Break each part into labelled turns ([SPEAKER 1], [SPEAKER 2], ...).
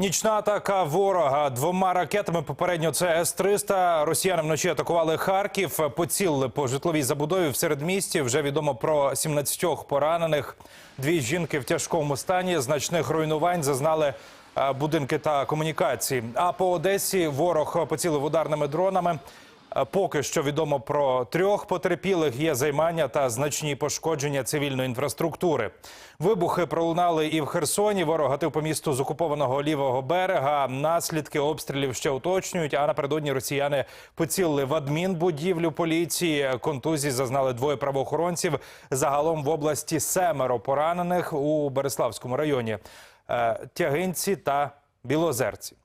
[SPEAKER 1] Нічна атака ворога двома ракетами. Попередньо це С-300. Росіяни вночі атакували Харків, поцілили по житловій забудові в середмісті. Вже відомо про 17 поранених. Дві жінки в тяжкому стані. Значних руйнувань зазнали е, будинки та комунікації. А по Одесі ворог поцілив ударними дронами. Е, Поки що відомо про трьох потерпілих є займання та значні пошкодження цивільної інфраструктури. Вибухи пролунали і в Херсоні. Ворог гатив по місту з окупованого лівого берега. Наслідки обстрілів ще уточнюють. А напередодні росіяни поцілили в адмінбудівлю поліції. Контузії зазнали двоє правоохоронців. Загалом в області семеро поранених у Береславському районі. Е, Тягинці та Білозерці.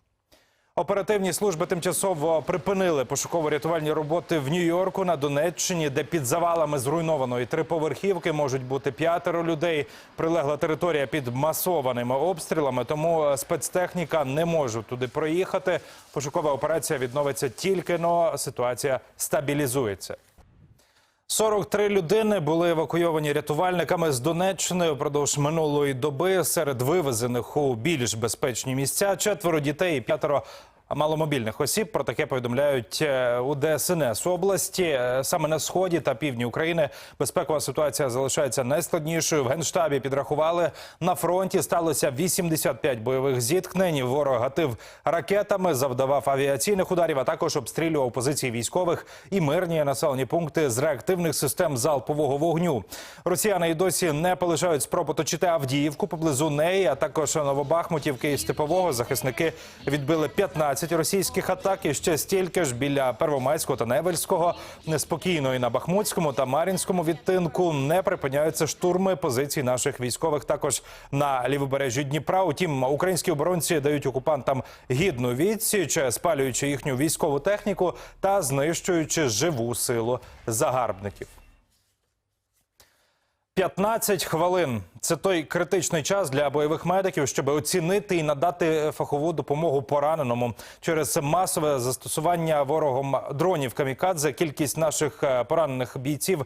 [SPEAKER 1] Оперативні служби тимчасово припинили пошуково-рятувальні роботи в Нью-Йорку на Донеччині, де під завалами зруйнованої триповерхівки можуть бути п'ятеро людей. Прилегла територія під масованими обстрілами, тому спецтехніка не може туди проїхати. Пошукова операція відновиться тільки но ситуація стабілізується. 43 людини були евакуйовані рятувальниками з Донеччини впродовж минулої доби. Серед вивезених у більш безпечні місця четверо дітей і п'ятеро маломобільних осіб. Про таке повідомляють е, у ДСНС області. Е, Саме на сході та півдні України безпекова ситуація залишається найскладнішою. В генштабі підрахували на фронті. Сталося 85 бойових зіткнень. Ворог гатив ракетами, завдавав авіаційних ударів, а також обстрілював позиції військових і мирні населені пункти з реактивних систем залпового вогню. Росіяни і досі не полишають спроб оточити Авдіївку поблизу неї, а також Новобахмутівки і Степового. Захисники відбили 15 російських атак і ще стільки ж біля Первомайського та Невельського. Неспокійно і на Бахмутському та Мар'їнському відтинку не припиняються штурми позицій наших військових. Також на лівобережжі Дніпра. Утім, українські оборонці дають окупантам гідну відсіч, спалюючи їхню військову техніку та знищуючи живу силу загарбників. 15 хвилин це той критичний час для бойових медиків, щоб оцінити і надати фахову допомогу пораненому через масове застосування ворогом дронів камікадзе. Кількість наших е, поранених бійців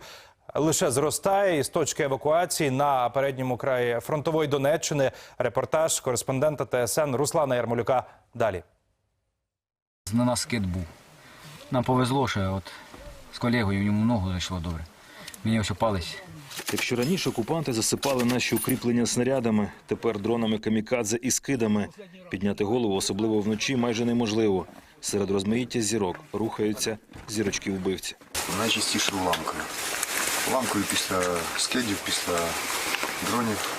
[SPEAKER 1] лише зростає. І з точки евакуації на передньому краї фронтової Донеччини репортаж кореспондента ТСН Руслана Ярмолюка. Далі.
[SPEAKER 2] На нас скид був. Нам повезло, що от з колегою йому ногу зайшло добре. Мені ось палець.
[SPEAKER 3] Якщо раніше окупанти засипали наші укріплення снарядами, тепер дронами камікадзе і скидами. Підняти голову, особливо вночі, майже неможливо. Серед розмаїття зірок рухаються зірочки вбивці.
[SPEAKER 4] Найчастіше уламкою. Уламкою після скидів, після дронів,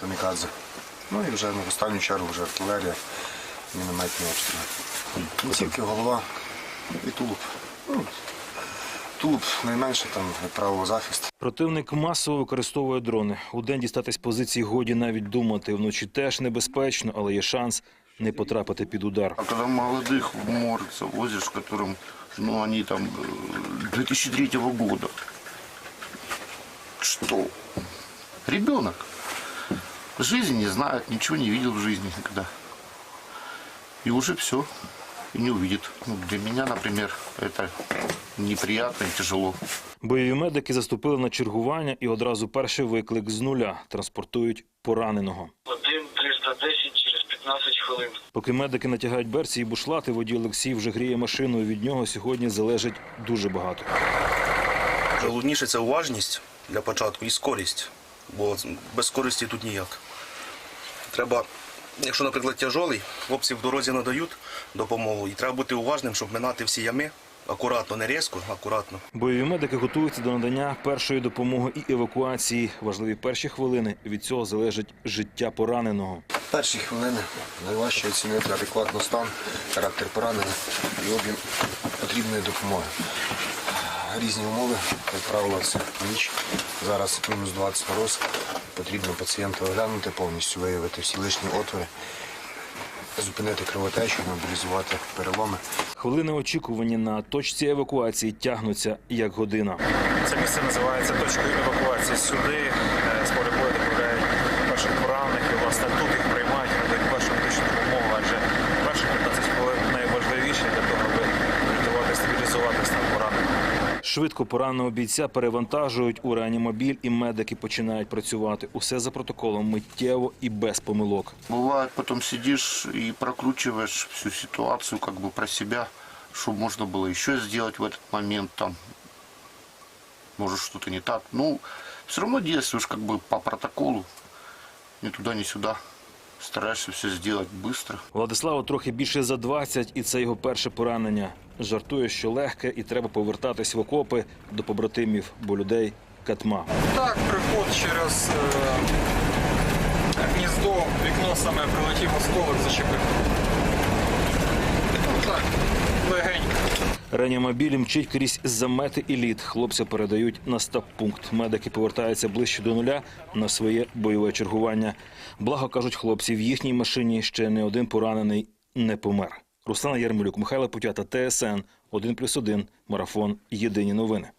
[SPEAKER 4] камікадзе. Ну і вже ну, в останню чергу вже артилерія, мінометні обстріли. Кінцівки, голова і тулуб. Ну, тулуб найменше, там, як правило, захист.
[SPEAKER 3] Противник масово використовує дрони. У день дістатись позиції годі навіть думати. Вночі теж небезпечно, але є шанс не потрапити під удар.
[SPEAKER 5] А когда молодых в морг завозишь, которым, ну, они там э, 2003 года. Что? Ребенок. Жизни не знает, ничего не видел в жизни никогда. И уже все. И не увидит. Ну, для меня, например, это неприятно и тяжело.
[SPEAKER 3] Бойові медики заступили на чергування і одразу перший виклик з нуля транспортують пораненого.
[SPEAKER 6] Один 310 через 15 хвилин.
[SPEAKER 3] Поки медики натягають берці і бушлати, водій Олексій вже гріє машину. і Від нього сьогодні залежить дуже багато.
[SPEAKER 7] Головніше це уважність для початку і скорість, бо без скорості тут ніяк. Треба, якщо, наприклад, тяжолий, хлопці в дорозі надають допомогу, і треба бути уважним, щоб минати всі ями акуратно, не різко, акуратно.
[SPEAKER 3] Бойові медики готуються до надання першої допомоги і евакуації. Важливі перші хвилини від цього залежить життя пораненого.
[SPEAKER 4] Перші хвилини найважче оцінити адекватно стан, характер поранення і об'єм потрібної допомоги. Різні умови, як правило, це ніч. Зараз мінус 20 мороз. Потрібно пацієнта оглянути, повністю виявити всі лишні отвори, зупинити кровотечу, мобілізувати переломи.
[SPEAKER 3] Хвилини очікування на точці евакуації тягнуться як година.
[SPEAKER 8] Це місце називається точкою евакуації. Сюди е, з поля бою доправляють перших поранених і власне тут їх приймають і надають першу медичну допомогу, адже перші 15 хвилин найважливіші для того, аби врятувати, стабілізувати стан поранених.
[SPEAKER 3] Швидко пораненого бійця перевантажують у реанімобіль, і медики починають працювати. Усе за протоколом миттєво і без помилок.
[SPEAKER 5] Бывает, потом сидишь и прокручиваешь всю ситуацию как бы про себя, что можно было еще сделать в этот момент, там, может что-то не так. Ну, все равно действуешь как бы по протоколу, ни туда, ни сюда. Стараешься все сделать быстро.
[SPEAKER 3] Владиславу трохи більше за 20, і це його перше поранення. Жартує, що легке, і треба повертатись в окопи до побратимів, бо людей катма.
[SPEAKER 9] Так, приход через е, гніздо, вікно саме прилетів осколок, зачепив. Ну так, легенько.
[SPEAKER 3] Реанімобіль мчить крізь замети і лід. Хлопця передають на стаб-пункт. Медики повертаються ближче до нуля на своє бойове чергування. Благо кажуть хлопці, в їхній машині ще не один поранений не помер. Руслан Ярмолюк, Михайло Путята, ТСН 1+,1, Марафон. Єдині новини.